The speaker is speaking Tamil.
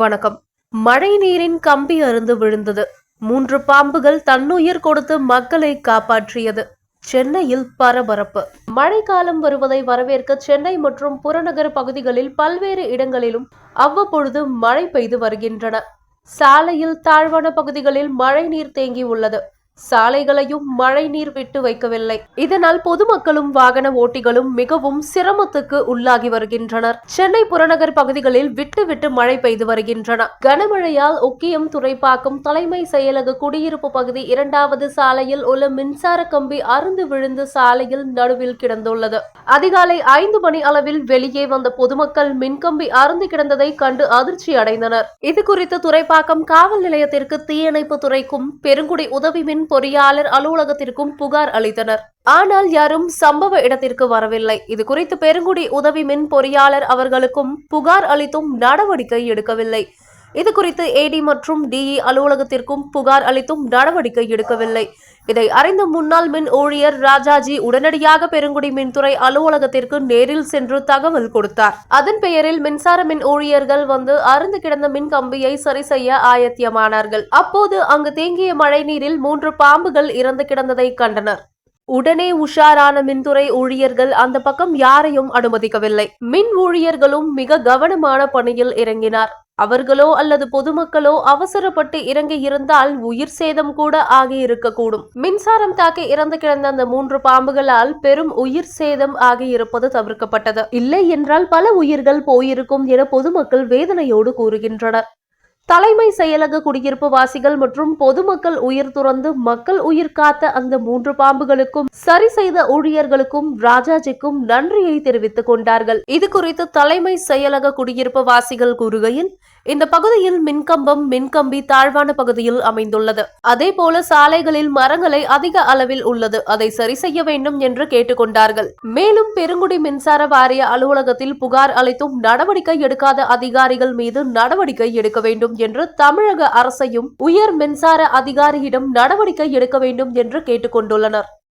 வணக்கம். மழை நீரின் கம்பி அருந்து விழுந்தது. மூன்று பாம்புகள் தன்னுயிர் கொடுத்து மக்களை காப்பாற்றியது. சென்னையில் பரபரப்பு. மழைக்காலம் வருவதை வரவேற்க சென்னை மற்றும் புறநகர் பகுதிகளில் பல்வேறு இடங்களிலும் அவ்வப்பொழுது மழை பெய்து வருகின்றன. சாலையில் தாழ்வான பகுதிகளில் மழை நீர் தேங்கி உள்ளது சாலைகளையும் மழை நீர் விட்டு வைக்கவில்லை. இதனால் பொதுமக்களும் வாகன ஓட்டிகளும் மிகவும் சிரமத்துக்கு உள்ளாகி வருகின்றனர். சென்னை புறநகர் பகுதிகளில் விட்டு விட்டு மழை பெய்து வருகின்றன. கனமழையால் ஒக்கியம் துறைப்பாக்கம் தலைமை செயலக குடியிருப்பு பகுதி இரண்டாவது சாலையில் உள்ள மின்சார கம்பி அருந்து விழுந்து சாலையில் நடுவில் கிடந்துள்ளது. அதிகாலை ஐந்து மணி அளவில் வெளியே வந்த பொதுமக்கள் மின்கம்பி அருந்து கிடந்ததை கண்டு அதிர்ச்சி அடைந்தனர் இது குறித்து துறைப்பாக்கம் காவல் நிலையத்திற்கு தீயணைப்பு துறைக்கும் பெருங்குடி உதவி மின் பொறியாளர் அலுவலகத்திற்கும் புகார் அளித்தனர். ஆனால் யாரும் சம்பவ இடத்திற்கு வரவில்லை. இது குறித்து பெருங்குடி உதவி மின் பொறியாளர் அவர்களுக்கும் புகார் அளித்தும் நடவடிக்கை எடுக்கவில்லை. இது குறித்து ஏடி மற்றும் டிஇ அலுவலகத்திற்கும் புகார் அளித்தும் நடவடிக்கை எடுக்கவில்லை. இதை அறிந்த முன்னாள் மின் ஊழியர் ராஜாஜி உடனடியாக பெருங்குடி மின்துறை அலுவலகத்திற்கு நேரில் சென்று தகவல் கொடுத்தார். அதன் பெயரில் மின்சார மின் ஊழியர்கள் வந்து அருந்து கிடந்த மின் கம்பியை சரி செய்ய ஆயத்தியமானார்கள் அப்போது அங்கு தேங்கிய மழை நீரில் மூன்று பாம்புகள் இறந்து கிடந்ததை கண்டனர். உடனே உஷாரான மின்துறை ஊழியர்கள் அந்த பக்கம் யாரையும் அனுமதிக்கவில்லை. மின் ஊழியர்களும் மிக கவனமான பணியில் இறங்கினார். அவர்களோ அல்லது பொதுமக்களோ அவசரப்பட்டு இறங்கி இருந்தால் உயிர் சேதம் கூட ஆகி இருக்கக்கூடும். மின்சாரம் தாக்கி இறந்து கிடந்த அந்த மூன்று பாம்புகளால் பெரும் உயிர் சேதம் ஆகி இருப்பது தவிர்க்கப்பட்டது. இல்லை என்றால் பல உயிர்கள் போயிருக்கும் என பொதுமக்கள் வேதனையோடு கூறுகின்றனர். தலைமை செயலக குடியிருப்பு வாசிகள் மற்றும் பொதுமக்கள் உயிர் துறந்து மக்கள் உயிர் காத்த அந்த மூன்று பாம்புகளுக்கும் சரி செய்த ஊழியர்களுக்கும் ராஜாஜிக்கும் நன்றியை தெரிவித்துக் கொண்டார்கள். இது குறித்து தலைமை செயலக குடியிருப்பு வாசிகள் கூறுகையில் இந்த பகுதியில் மின்கம்பம் மின்கம்பி தாழ்வான பகுதியில் அமைந்துள்ளது. அதே போல சாலைகளில் மரங்களை அதிக அளவில் உள்ளது. அதை சரி செய்ய வேண்டும் என்று கேட்டுக்கொண்டார்கள். மேலும் பெருங்குடி மின்சார வாரிய அலுவலகத்தில் புகார் அளித்தும் நடவடிக்கை எடுக்காத அதிகாரிகள் மீது நடவடிக்கை எடுக்க வேண்டும். வேண்டும் என்று தமிழக அரசையும் உயர் மின்சார அதிகாரியிடம் நடவடிக்கை எடுக்க வேண்டும் என்று கேட்டுக்கொண்டுள்ளனர்.